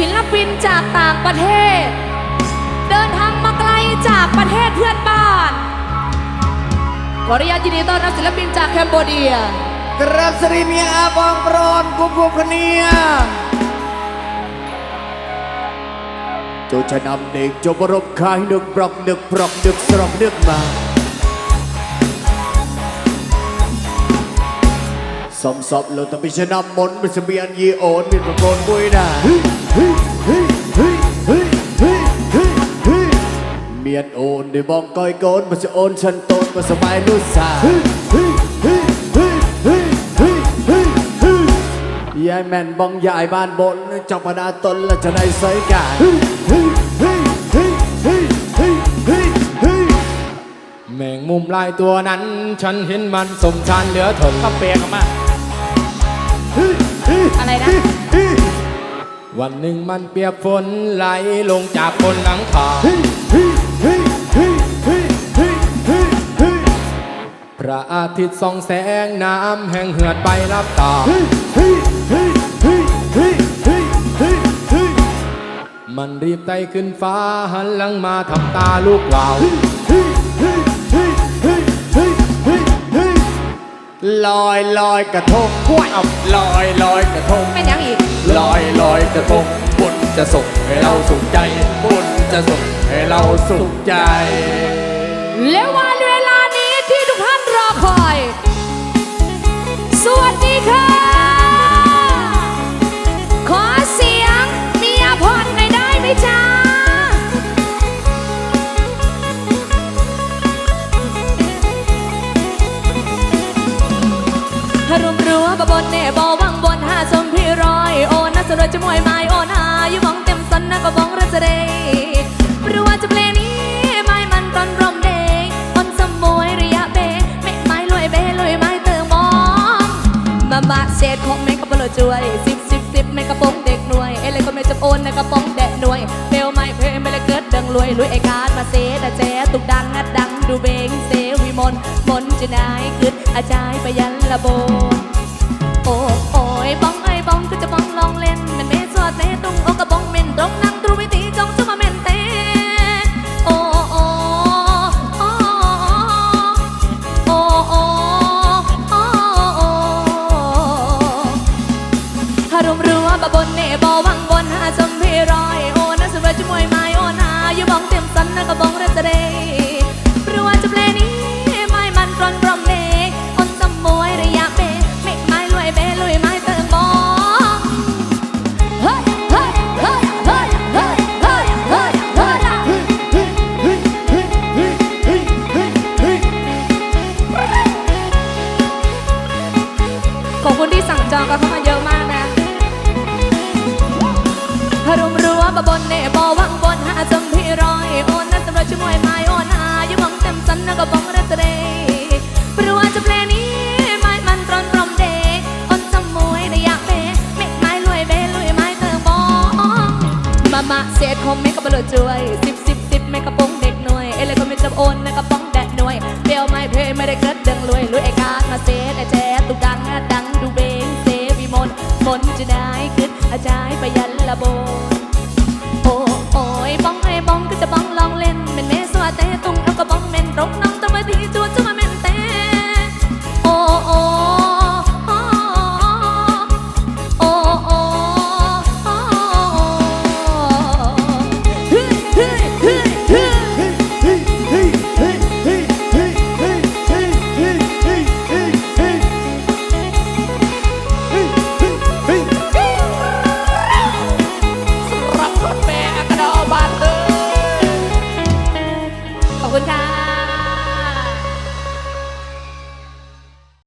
ศิลปินจากต่างประเทศ เดินทางมาไกลจากประเทศเพื่อนบ้านขออนุญาตยินดีต้อนรับศิลปินจากแคนเบเดีย กราบสรีเมียอาบองปรอนกุบกุบคเนียโจจะนำเด็กโจบรบคายนึกปรอกนึกปรอกนึกสรอกนึกมา สมสอบเราต้องไปชนะมนต์เป็นเสบียนยีโอนมีประโกนบุยดาเมียนโอนได้บองก้อยโกนมาจะโอนฉันโตนมาสบายนุสายายแม่นบองยายบ้านบนจับปนาตนและจะได้ใส่กายแมงมุมลายตัวนั้น ฉันเห็นมันสมชานเหลือทนข้าเปียกออกมา อะไรนะ วันหนึ่งมันเปียกฝนไหลลงจากบนหลังคาพระอาทิตย์ส่องแสงน้ำแห้งเหือดไปรับตา มันรีบไต่ขึ้นฟ้าหันหลังมาทำตาลูกวาว ลอยลอยกระทงกล้วยเอาลอยลอยกระทง เป็นยังอีก ลอยลอยกระทงบุญจะสุขให้เราสุขใจบุญจะสุขให้เราสุขใจ และวันเวลานี้ที่ทุกท่านรอคอย รัวบะบนเน่บอวังบนหาสมพี่ร้อย โอนัสรวยจะมวยไม้โอนาอยู่บังเต็มสันนะก็บ้องรัสเดรือว่าจะเพลนี้ไม่มันตอนรมเดย์คนสมวยระยะเบไม่ไม้ลอยเบลอยไม้เติมมองมาบาเศษของแม่กระเป๋าจวยสิบสิบสิบแม่กระโปรงเด็กหน่วยเอเลยก็ไม่จะโอนในกระปองแดะหน่วยเบลไม่เพลไม่เลยเกิดดังรวยรวยไอการมาเซดาแจตุกดังงัดดังดูเบงเซวิมนมนจะนายกึดอาจายไปยันละโบ ขอบคุณที่สั่งจองกันเข้ามาเยอะมากนะฮารุมรัวบะบนเนบอวังบนหาจำพี่รอยโอนนัสำหรับช่วยไม้โอนหาอยู่มองเต็มสันนะก็บ้องรัตเรปรัวจะเพลงนี้ไม้มันตรอนพรอมเดอนสมวยระยะเบเมฆไม้ลวยเบลุยไม้เติมบองมามาเศษคมเมกะบลจวยสิบสิบสิบเมกะปงเด็กหน่วยเอเลยก็ไม่จับโอนนะกระป๋องแดดหน่วยเปียวไม้เพไม่ได้เกิดดังรวยรวยไอ้การมาเซไอ้แจ๊ ระโบ โอ้โอยบ้องไอ้บ้องก็จะบ้องลองเล่นเป็นเมสวาเต้ตุงเอากระบ้องเม่นรกน้องต้องมาทีจวน แม่กระดอบัด